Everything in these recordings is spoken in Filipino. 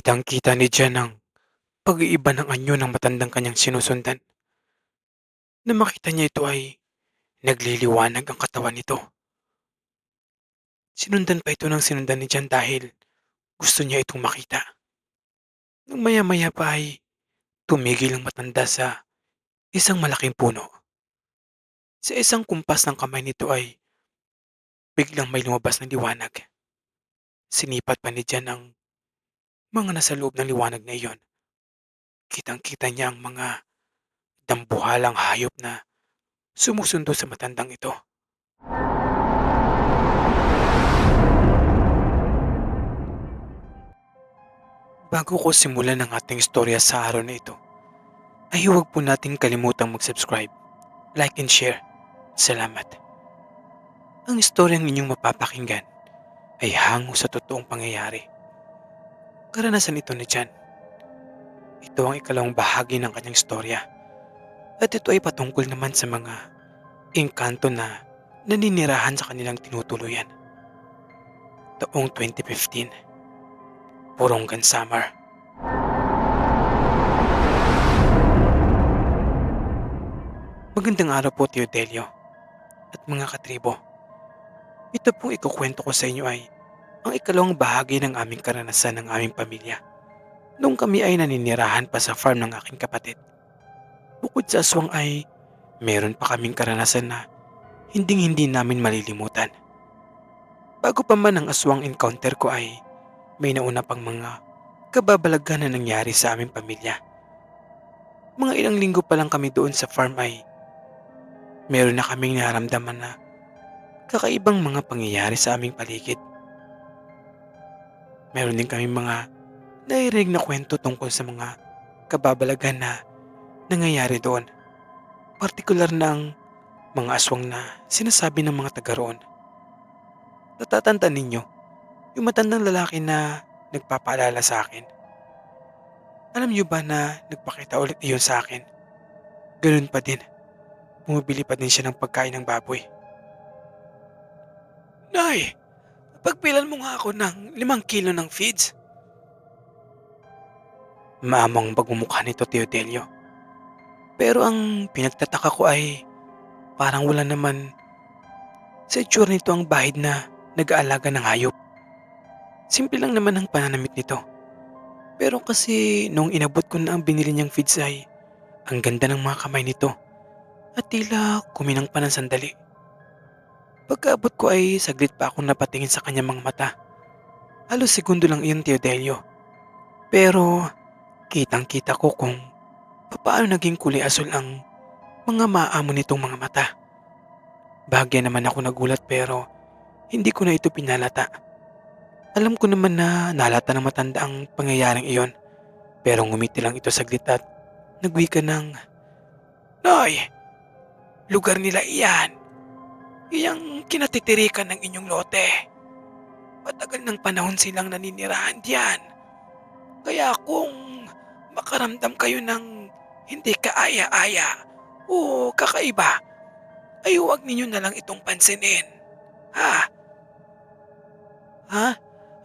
Kitang-kita ni Jan ang pag-iiba ng anyo ng matandang kanyang sinusundan. Na makita niya ito ay nagliliwanag ang katawan nito. Sinundan pa ito ng sinundan ni Jan dahil gusto niya itong makita. Nang maya-maya pa ay tumigil ang matanda sa isang malaking puno. Sa isang kumpas ng kamay nito ay biglang may lumabas na liwanag. Sinipat pa ni Jan ang mga nasa loob ng liwanag na iyon. Kitang-kita niya ang mga dambuhalang hayop na sumusundo sa matandang ito. Bago ko simulan ang ating istorya sa araw na ito, ay huwag po natin kalimutang mag-subscribe, like and share. Salamat. Ang istoryang inyong mapapakinggan ay hango sa totoong pangyayari. Karanasan ito ni Jan. Ito ang ikalawang bahagi ng kanyang istorya. At ito ay patungkol naman sa mga engkanto na naninirahan sa kanilang tinutuluyan. Taong 2015. Porongan Summer. Magandang araw po, Tio Delio at mga katribo. Ito pong ikukwento ko sa inyo ay ang ikalawang bahagi ng aming karanasan ng aming pamilya nung kami ay naninirahan pa sa farm ng aking kapatid. Bukod sa aswang ay meron pa kaming karanasan na hinding-hindi namin malilimutan. Bago pa man ang aswang encounter ko ay may nauna pang mga kababalagan na nangyari sa aming pamilya. Mga ilang linggo pa lang kami doon sa farm ay meron na kaming naramdaman na kakaibang mga pangyayari sa aming paligid. Meron din kaming mga nairig na kwento tungkol sa mga kababalagan na nangyayari doon. Partikular na ang mga aswang na sinasabi ng mga taga roon. Natatanda ninyo, yung matandang lalaki na nagpapaalala sa akin. Alam niyo ba na nagpakita ulit iyon sa akin? Ganun pa din. Bumibili pa din siya ng pagkain ng baboy. Nay, pagpilan mo nga ako ng limang kilo ng feeds. Maamang pagmumukha nito, Teodelio. Pero ang pinagtataka ko ay parang wala naman sa itsura nito ang bahid na nag-aalaga ng hayop. Simple lang naman ang pananamit nito. Pero kasi nung inabot ko na ang binili niyang feeds ay ang ganda ng mga kamay nito at tila kuminang pa ng sandali. Pagkaabot ko ay saglit pa akong napatingin sa kanyang mga mata. Halos segundo lang iyon, Teodelio. Pero kitang kita ko kung paano naging kulay asul ang mga maamo nitong mga mata. Bahagya naman ako nagulat pero hindi ko na ito pinalata. Alam ko naman na nalata ng matanda ang pangyayaring iyon pero ngumiti lang ito saglit at nagwika ng Nay, lugar nila iyan. Iyang kinatitirikan ng inyong lote. Matagal ng panahon silang naninirahan diyan. Kaya kung makaramdam kayo ng hindi kaaya-aya o kakaiba, ay huwag ninyo na lang itong pansinin. Ha? Ha?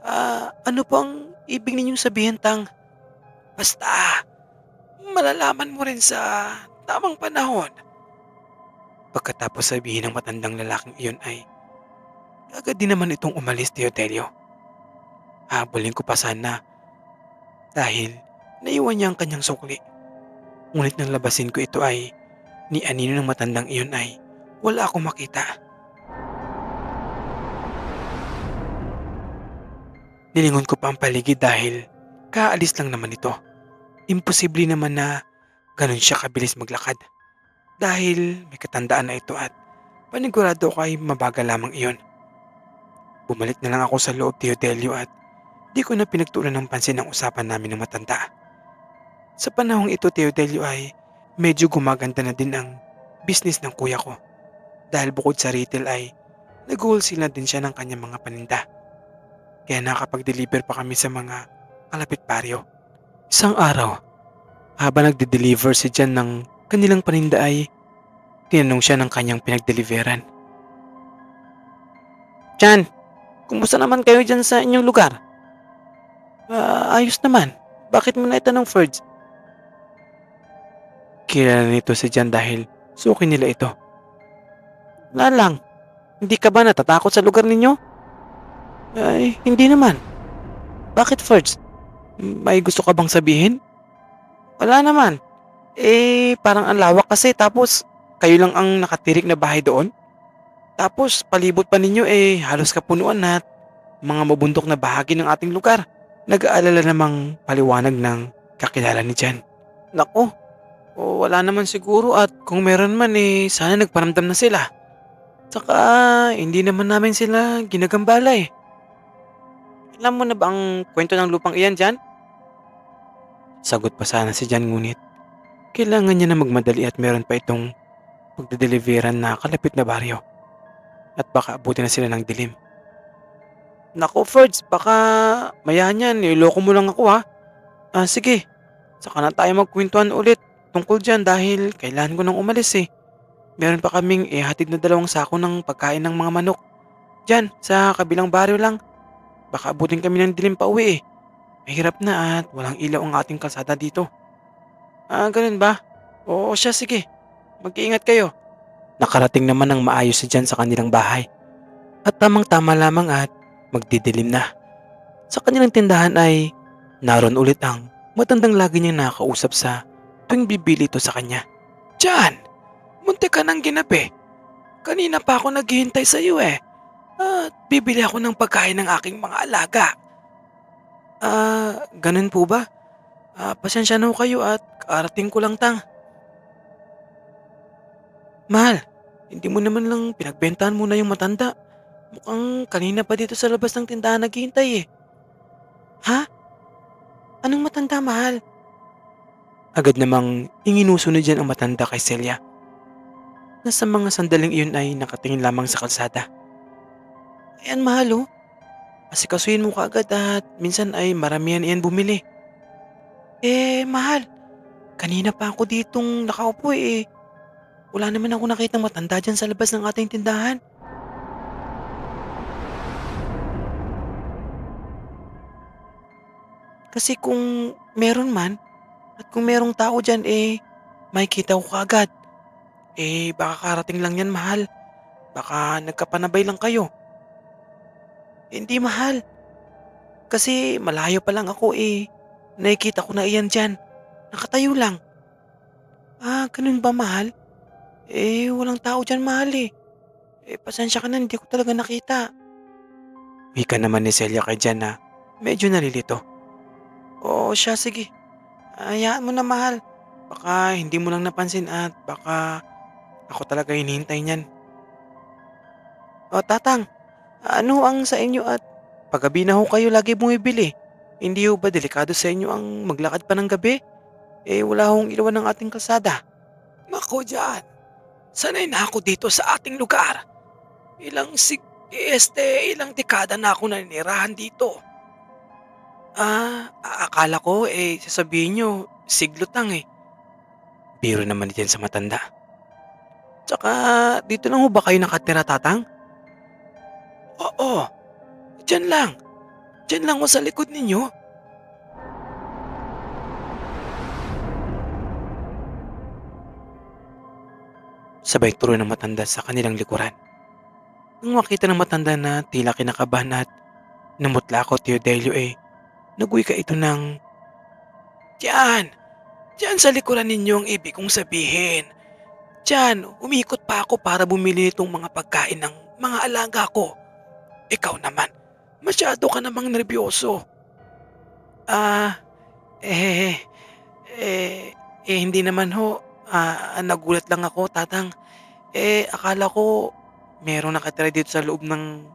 Ah, ano pang ibig ninyong sabihin, Tang? Basta, malalaman mo rin sa tamang panahon. Pagkatapos sabihin ng matandang lalaking iyon ay agad din naman itong umalis, Teodelio. Habulin ko pa sana dahil naiwan niya ang kanyang sukli. Ngunit nang labasin ko ito ay ni anino ng matandang iyon ay wala akong makita. Nilingon ko pa ang paligid dahil kaalis lang naman ito. Imposible naman na ganun siya kabilis maglakad. Dahil may katandaan na ito at panigurado ko ay mabagal lamang iyon. Bumalik na lang ako sa loob Teodelio at di ko na pinagtulan ng pansin ang usapan namin ng matanda. Sa panahong ito Teodelio ay medyo gumaganda na din ang business ng kuya ko. Dahil bukod sa retail ay nag-wholesale na din siya ng kanyang mga paninda. Kaya nakapag-deliver pa kami sa mga kalapit baryo. Isang araw, habang nagde-deliver si Jan ng kanilang paninda ay tinanong siya ng kanyang pinagdeliveran. Jan, kumusta naman kayo dyan sa inyong lugar? Ah, ayos naman. Bakit mo naitanong, Ferds? Kilala nito si Jan dahil suki nila ito. Wala lang. Hindi ka ba natatakot sa lugar ninyo? Ay, hindi naman. Bakit, Ferds? May gusto ka bang sabihin? Wala naman. Eh, parang ang lawak kasi tapos kayo lang ang nakatirik na bahay doon. Tapos palibot pa ninyo eh halos kapunuan na mga mabundok na bahagi ng ating lugar. Nag-aalala namang paliwanag ng kakilala ni Jan. Nako, o wala naman siguro at kung meron man eh sana nagparamdam na sila. Saka hindi naman namin sila ginagambala eh. Alam mo na ba ang kwento ng lupang iyan, Jan? Sagot pa sana si Jan ngunit kailangan niya na magmadali at meron pa itong pagdedeliveran na kalapit na baryo. At baka abutin na sila ng dilim. Nako, Ferds, baka mayahan yan. Niloko mo lang ako ha. Ah, sige. Saka na tayo magkwentuhan ulit tungkol dyan dahil kailangan ko nang umalis eh. Meron pa kaming ihatid na dalawang sako ng pagkain ng mga manok. Diyan, sa kabilang baryo lang. Baka abutin kami ng dilim pa uwi eh. Mahirap na at walang ilaw ang ating kalsada dito. Ah, ganun ba? Oo siya, sige. Mag-iingat kayo. Nakarating naman ng maayos si Jan sa kanilang bahay. At tamang-tama lamang at magdidilim na. Sa kanilang tindahan ay naroon ulit ang matandang lagi niyang nakakausap sa tuwing bibili ito sa kanya. Jan, munti ka ng ginabi. Kanina pa ako naghihintay sa iyo eh. At bibili ako ng pagkain ng aking mga alaga. Ah, ganun po ba? Ah, pasensya na kayo at karating ko lang tang. Mahal, hindi mo naman lang pinagbentahan muna yung matanda. Mukhang kanina pa dito sa labas ng tindahan naghihintay eh. Ha? Anong matanda, mahal? Agad namang inginuso na dyan ang matanda kay Celia. Na sa mga sandaling iyon ay nakatingin lamang sa kalsada. Ayan, mahal oh. Asikasuhin mo kaagad at minsan ay maramihan iyan bumili. Eh, mahal. Kanina pa ako ditong nakaupo eh. Wala naman ako nakitang matanda dyan sa labas ng ating tindahan. Kasi kung meron man, at kung merong tao dyan eh, makikita ko kaagad. Eh, baka karating lang yan mahal. Baka nagkapanabay lang kayo. Hindi mahal. Kasi malayo pa lang ako eh. Nakikita ko na iyan dyan. Nakatayo lang. Ah, ganun ba mahal? Eh, walang tao dyan mahal eh. Eh, pasensya ka na, hindi ko talaga nakita. Wika naman ni Celia kay Jan na medyo nalilito. Oo siya, sige. Hayaan mo na mahal. Baka hindi mo lang napansin at baka ako talaga hinihintay niyan. O tatang, ano ang sa inyo at paggabi na ho kayo lagi bumibili? Hindi ho ba delikado sa inyo ang maglakad pa ng gabi? Eh wala hong ilawan ng ating kalsada. Nako dyan, sanay na ako dito sa ating lugar. Ilang sig este, ilang dekada na ako naninirahan dito. Ah, akala ko eh sasabihin nyo siglotang eh. Biro naman din sa matanda. Tsaka dito lang ho ba kayo nakatira tatang? Oo, dyan lang. Dyan lang ho sa likod ninyo. Sabay turo ng matanda sa kanilang likuran. Nang makita ng matanda na tila kinakabahan at namutla ako Tio Delio eh, naguwi ka ito ng, Diyan! Diyan sa likuran ninyo ang ibig kong sabihin. Diyan, umikot pa ako para bumili itong mga pagkain ng mga alaga ko. Ikaw naman, masyado ka namang nervyoso. Ah, eh, eh, eh, hindi naman ho. Ah, nagulat lang ako, tatang. Eh, akala ko merong nakatira dito sa loob ng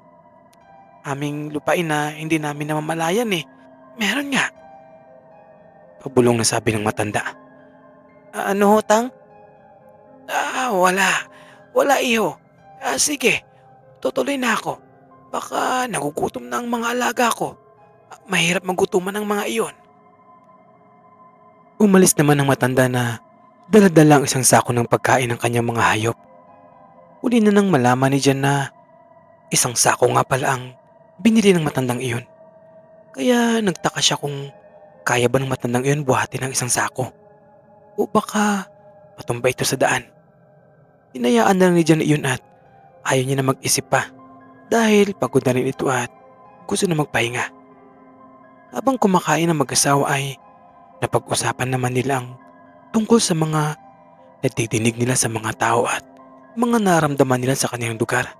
aming lupain na hindi namin namamalayan eh. Meron nga. Pabulong na sabi ng matanda. "Ah, ano ho, tang? Ah, wala. Wala iho. Ah, sige, tutuloy na ako. Baka nagugutom na ang mga alaga ko. Ah, Mahirap magutuman ng mga iyon. Umalis naman ang matanda na daladala ang isang sako ng pagkain ng kanyang mga hayop. Uli na nang malaman ni Jan na isang sako nga pala ang binili ng matandang iyon. Kaya nagtaka siya kung kaya ba ng matandang iyon buhatin ng isang sako. O baka matumba ito sa daan. Hinayaan na lang ni Jan iyon at ayaw niya na mag-isip pa dahil pagod na rin ito at gusto na magpahinga. Habang kumakain ng mag-asawa ay napag-usapan naman nila ang tungkol sa mga natidinig nila sa mga tao at mga naramdaman nila sa kanilang lugar.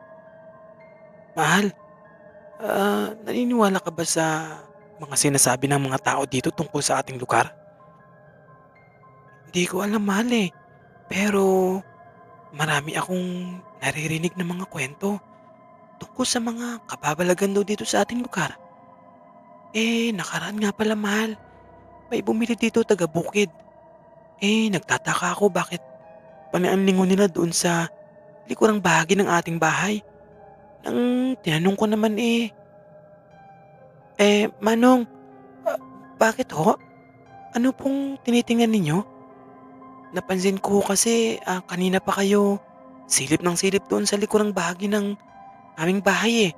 Mahal, ah, naniniwala ka ba sa mga sinasabi ng mga tao dito tungkol sa ating lugar? Hindi ko alam mahal eh, pero marami akong naririnig ng mga kwento tungkol sa mga kababalagan daw dito sa ating lugar. Eh, nakaraan nga pala mahal, may bumili dito taga bukid. Eh, nagtataka ako bakit panianlingon nila doon sa likurang bahagi ng ating bahay. Nang tinanong ko naman eh, eh, Manong, ah, bakit ho? Ano pong tinitingnan ninyo? Napansin ko kasi ah, kanina pa kayo silip ng silip doon sa likurang bahagi ng aming bahay eh.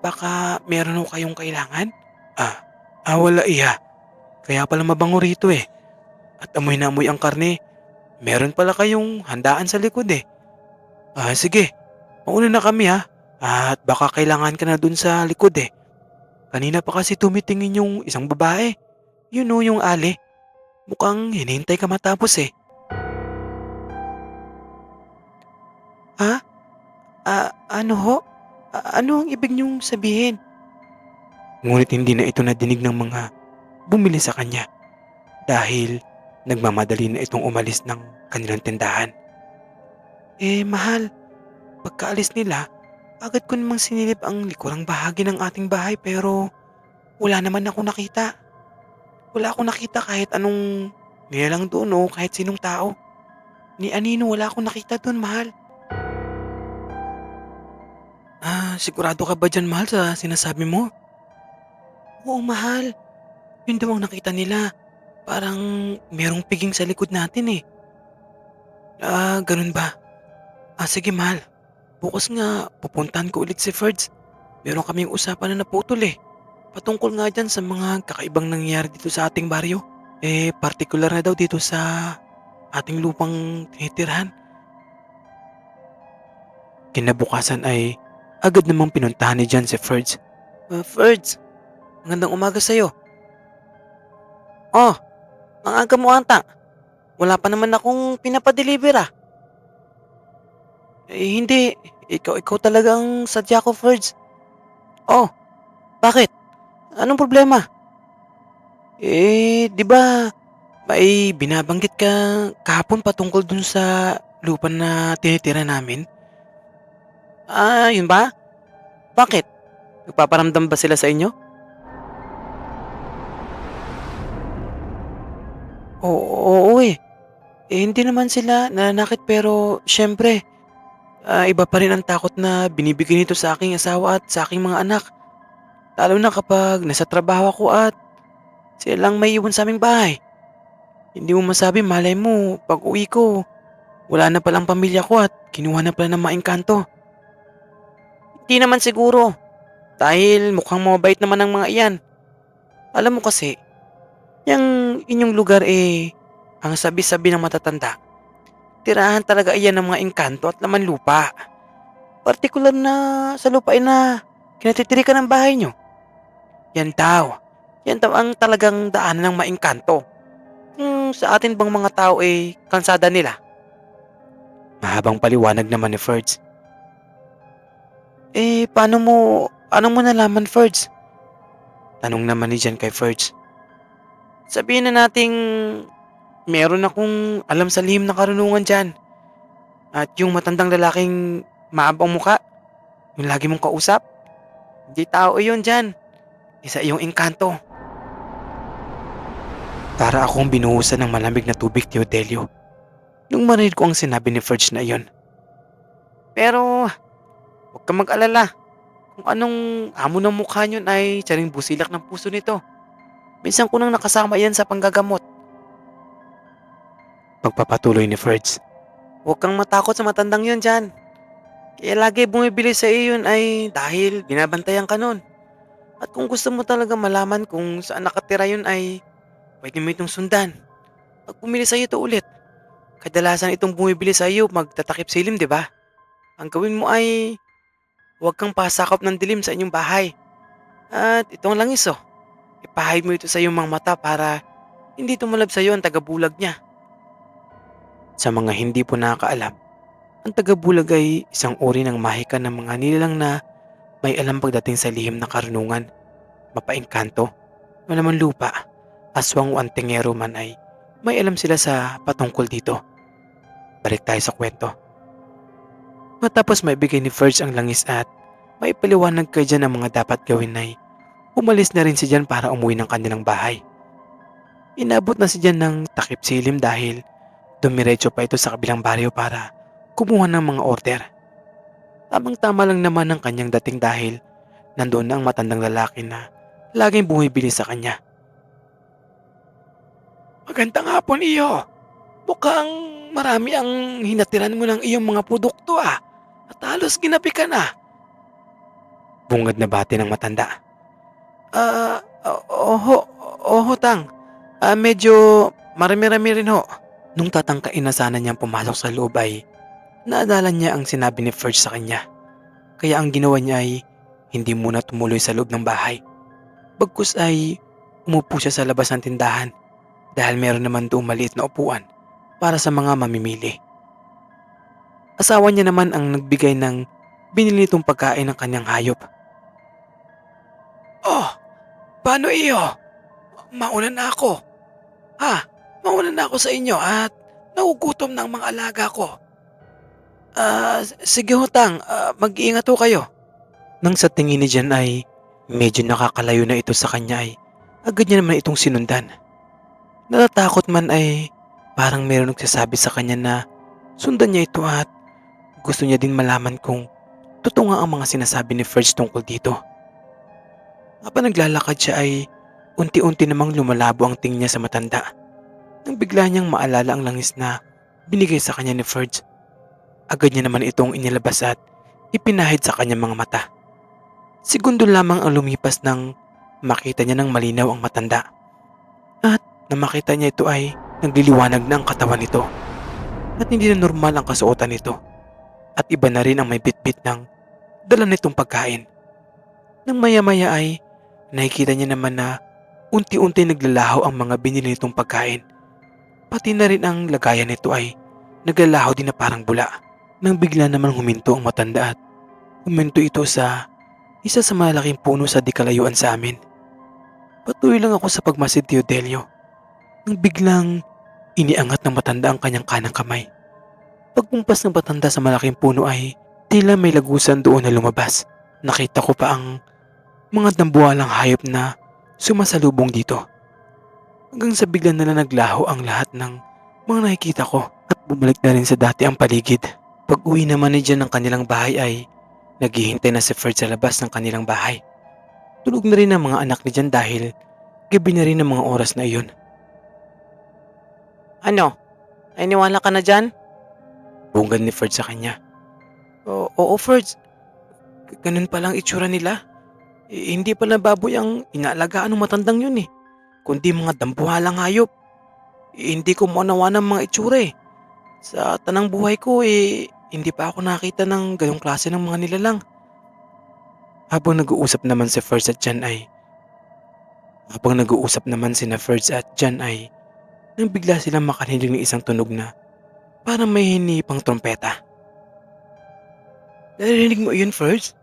Baka meron ho kayong kailangan? Ah, ah wala iya. Kaya pala mabango rito eh. At amoy na amoy ang karne. Meron pala kayong handaan sa likod eh. Ah, sige. Mauna na kami ha. At baka kailangan ka na dun sa likod eh. Kanina pa kasi tumitingin yung isang babae. Yun o yung ali. Mukhang hinihintay ka matapos eh. Ha? Ah, ano ho? Ano ang ibig niyong sabihin? Ngunit hindi na ito nadinig ng mga bumili sa kanya dahil nagmamadali na itong umalis ng kanilang tindahan. Eh mahal, pagkaalis nila, agad ko namang sinilip ang likurang bahagi ng ating bahay pero wala naman ako nakita. Wala akong nakita kahit anong nilalang doon o kahit sinong tao. Ni Anino wala akong nakita doon mahal. Ah, sigurado ka ba dyan mahal sa sinasabi mo? Oo mahal, yun daw ang nakita nila. Parang merong piging sa likod natin eh. Ah, ganun ba? Ah, sige mahal. Bukas nga, pupuntahan ko ulit si Ferds. Meron kaming usapan na naputol eh. Patungkol nga dyan sa mga kakaibang nangyayari dito sa ating baryo. Eh, partikular na daw dito sa ating lupang tinitirhan. Kinabukasan ay agad namang pinuntahan ni Jan si Ferds. Uh, Ferds, magandang umaga sa'yo. Oh, ang aga mo ata. Wala pa naman akong pinapadeliver ah. Eh, hindi. Ikaw, ikaw talagang sadya ko, Ferds. Oh, bakit? Anong problema? Eh, di ba may binabanggit ka kahapon patungkol dun sa lupa na tinitira namin? Ah, yun ba? Bakit? Nagpaparamdam ba sila sa inyo? Oo, oo eh. Eh, hindi naman sila nananakit pero syempre, ah, iba pa rin ang takot na binibigay nito sa aking asawa at sa aking mga anak. Lalo na kapag nasa trabaho ako at sila lang may iwan sa aming bahay. Hindi mo masabi, malay mo, pag uwi ko, wala na palang pamilya ko at kinuha na pala ng maingkanto. Hindi naman siguro, dahil mukhang mabait naman ang mga iyan. Alam mo kasi, yung inyong lugar eh, ang sabi-sabi ng matatanda, tirahan talaga iyan ng mga engkanto at laman lupa. Partikular na sa lupain na kinatitirikan ng bahay nyo. Yan daw. Yan daw ang talagang daanan ng maingkanto. Kung sa atin bang mga tao eh, kansada nila. Mahabang paliwanag naman ni Ferds. Eh, paano mo, ano mo nalaman, Ferds? Tanong naman ni Jan kay Ferds. Sabihin na nating meron akong alam sa lihim na karunungan dyan. At yung matandang lalaking maabang muka, yung lagi mong kausap, hindi tao yun dyan. Isa iyong engkanto. Para akong binuhusan ng malamig na tubig, Tio Delio. Nung marinig ko ang sinabi ni Ferge na iyon. Pero, huwag kang mag-alala. Kung anong amo ng mukha niyon ay tiyaring busilak ng puso nito. Minsan ko nang nakasama yan sa panggagamot. Pagpapatuloy ni Ferds. Huwag kang matakot sa matandang yun dyan. Kaya lagi bumibili sa iyo yun ay dahil binabantayan ka nun. At kung gusto mo talaga malaman kung saan nakatira yun ay pwede mo itong sundan. Pag bumili sa'yo ito ulit, kadalasan itong bumibili sa'yo magtatakip silim, di ba? Ang gawin mo ay huwag kang pasakop ng dilim sa inyong bahay. At itong langis oh, ipahid mo ito sa iyong mga mata para hindi tumalab sa iyo ang tagabulag niya. Sa mga hindi po nakakaalam, ang tagabulag ay isang uri ng mahika ng mga nilalang na may alam pagdating sa lihim ng karunungan, mapaengkanto, malaman lupa, aswang o antingero man ay may alam sila sa patungkol dito. Balik tayo sa kwento. Matapos maibigay ni Ferge ang langis at maipaliwanag kay Jan ang mga dapat gawin ay umalis na rin si Jan para umuwi ng kanilang bahay. Inabot na si Jan ng takip silim dahil dumiretso pa ito sa kabilang baryo para kumuha ng mga order. Tamang tama lang naman ang kanyang dating dahil nandoon na ang matandang lalaki na laging bumibili sa kanya. Magandang hapon iyo. Mukhang marami ang hinatiran mo ng iyong mga produkto ah. At halos ginabi ka na. Bungad na bati ng matanda. Ah, oho, oho tang. Ah, medyo marami-rami rin ho. Nung tatangkain na sana niyang pumasok sa loob ay naadala niya ang sinabi ni Ferge sa kanya. Kaya ang ginawa niya ay hindi muna tumuloy sa loob ng bahay. Bagkus ay umupo siya sa labas ng tindahan dahil meron naman doong maliit na upuan para sa mga mamimili. Asawa niya naman ang nagbigay ng binili nitong pagkain ng kanyang hayop. Oh, paano iyo? Mauna na ako. Ha, mauna na ako sa inyo at nagugutom na ang mga alaga ko. Ah, sige hutang, ah, mag-iingat ho kayo. Nang sa tingin ni Jan ay medyo nakakalayo na ito sa kanya ay agad niya naman itong sinundan. Natatakot man ay parang meron nagsasabi sa kanya na sundan niya ito at gusto niya din malaman kung totoo nga ang mga sinasabi ni Ferge tungkol dito. Habang naglalakad siya ay unti-unti namang lumalabo ang tingin niya sa matanda. Nang bigla niyang maalala ang langis na binigay sa kanya ni Ferge. Agad niya naman itong inilabas at ipinahid sa kanyang mga mata. Segundo lamang ang lumipas nang makita niya ng malinaw ang matanda. At na makita niya ito ay nagliliwanag na ang katawan nito. At hindi na normal ang kasuotan nito. At iba na rin ang may bitbit ng dala nitong pagkain. Nang maya-maya ay nakikita niya naman na unti-unti naglalaho ang mga binili nitong pagkain. Pati na rin ang lagayan nito ay naglalaho din na parang bula. Nang bigla naman huminto ang matanda at huminto ito sa isa sa malaking puno sa di kalayuan sa amin. Patuloy lang ako sa pagmasid Tio Delio. Nang biglang iniangat ng matanda ang kanyang kanang kamay. Pagpumpas ng matanda sa malaking puno ay tila may lagusan doon na lumabas. Nakita ko pa ang mga dambuhalang hayop na sumasalubong dito. Hanggang sa bigla na lang naglaho ang lahat ng mga nakikita ko at bumalik na rin sa dati ang paligid. Pag uwi naman ni Jan ng kanilang bahay ay naghihintay na si Ferd sa labas ng kanilang bahay. Tulog na rin ang mga anak ni Jan dahil gabi na rin ang mga oras na iyon. Ano? Ay niwala ka na dyan? Bungad ni Ferd sa kanya. Oo, oo Ferd. Ganun palang itsura nila. Eh, hindi pala baboy ang inaalagaan ng matandang yun eh. Kundi mga dambuhalang hayop. Eh, hindi ko maunawa ng mga itsura eh. Sa tanang buhay ko eh, hindi pa ako nakita ng ganong klase ng mga nilalang. Habang nag-uusap naman si Ferds at Jan ay habang nag-uusap naman si na Ferds at Jan ay nang bigla silang makarinig ng isang tunog na parang may hinipang trompeta. Narinig mo yun, Ferds?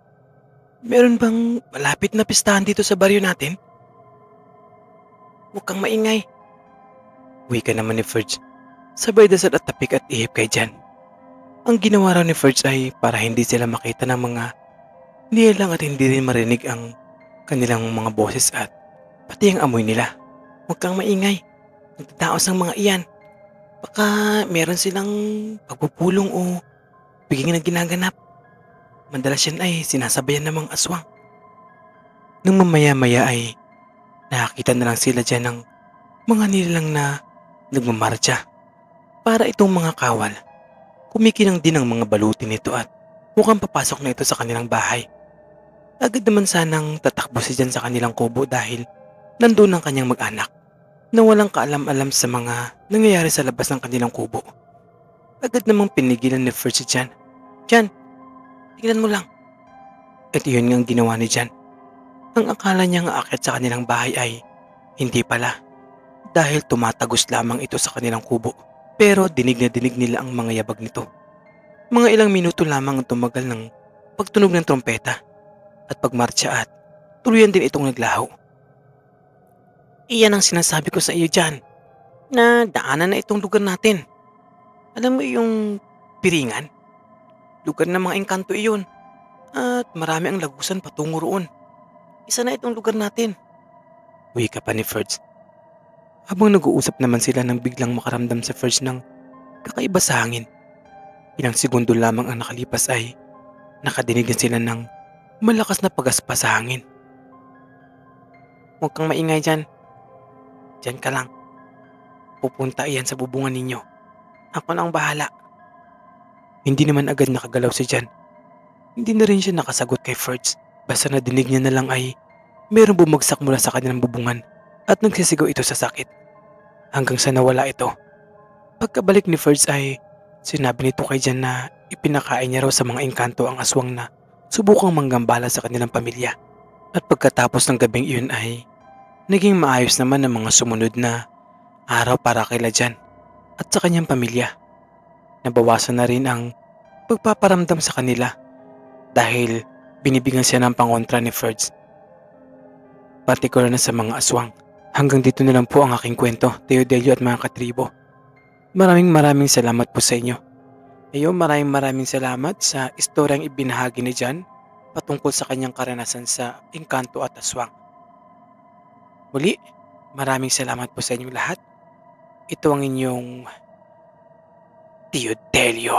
Meron bang malapit na pistahan dito sa baryo natin? Huwag kang maingay. Uwi ka naman ni Ferds. Sabay dasal at tapik at ihip kay Jan. Ang ginawa raw ni Ferds ay para hindi sila makita ng mga nilang at hindi rin marinig ang kanilang mga boses at pati ang amoy nila. Huwag kang maingay. Nagtataos ang mga iyan. Baka meron silang pagpupulong o biging na ginaganap. Madalas yan ay sinasabayan ng mga aswang. Nung mamaya-maya ay nakakita na lang sila dyan ng mga nilalang na nagmamarcha. Para itong mga kawal, kumikinang din ang mga baluti nito at mukhang papasok na ito sa kanilang bahay. Agad naman sanang tatakbo si Jan sa kanilang kubo dahil nandun ang kanyang mag-anak na walang kaalam-alam sa mga nangyayari sa labas ng kanilang kubo. Agad namang pinigilan ni First si Jan. Jan, tignan mo lang. At iyon nga ang ginawa ni Jan. Ang akala niya nga akit sa kanilang bahay ay hindi pala dahil tumatagos lamang ito sa kanilang kubo. Pero dinig na dinig nila ang mga yabag nito. Mga ilang minuto lamang ang tumagal ng pagtunog ng trompeta at pagmartsa at tuluyan din itong naglaho. Iyan ang sinasabi ko sa iyo dyan na daanan na itong lugar natin. Alam mo yung piringan? Lugar ng mga engkanto iyon at marami ang lagusan patungo roon. Isa na itong lugar natin. Uwi ka pa ni Ferds. Habang nag-uusap naman sila nang biglang makaramdam sa Ferds ng kakaiba sa hangin. Ilang segundo lamang ang nakalipas ay nakadinig na sila ng malakas na pagaspas sa hangin. Huwag kang maingay dyan. Dyan ka lang. Pupunta iyan sa bubungan ninyo. Ako na ang bahala. Hindi naman agad nakagalaw si Jan. Hindi na rin siya nakasagot kay Ferds. Basta nadinig niya na lang ay merong bumagsak mula sa kanilang bubungan at nagsisigaw ito sa sakit. Hanggang sa nawala ito. Pagkabalik ni Ferds ay sinabi nito kay Jan na ipinakain niya raw sa mga engkanto ang aswang na subukang manggambala sa kanilang pamilya. At pagkatapos ng gabing iyon ay naging maayos naman ang mga sumunod na araw para kay Jan at sa kanyang pamilya. Nabawasan na rin ang pagpaparamdam sa kanila dahil binibigyan siya ng pangontra ni Ferds. Partikular na sa mga aswang. Hanggang dito na lang po ang aking kwento, Teodelio at mga katribo. Maraming maraming salamat po sa inyo. Ayo, maraming maraming salamat sa istoryang ibinahagi ni Jan patungkol sa kanyang karanasan sa Engkanto at Aswang. Muli, maraming salamat po sa inyong lahat. Ito ang inyong Teodelio.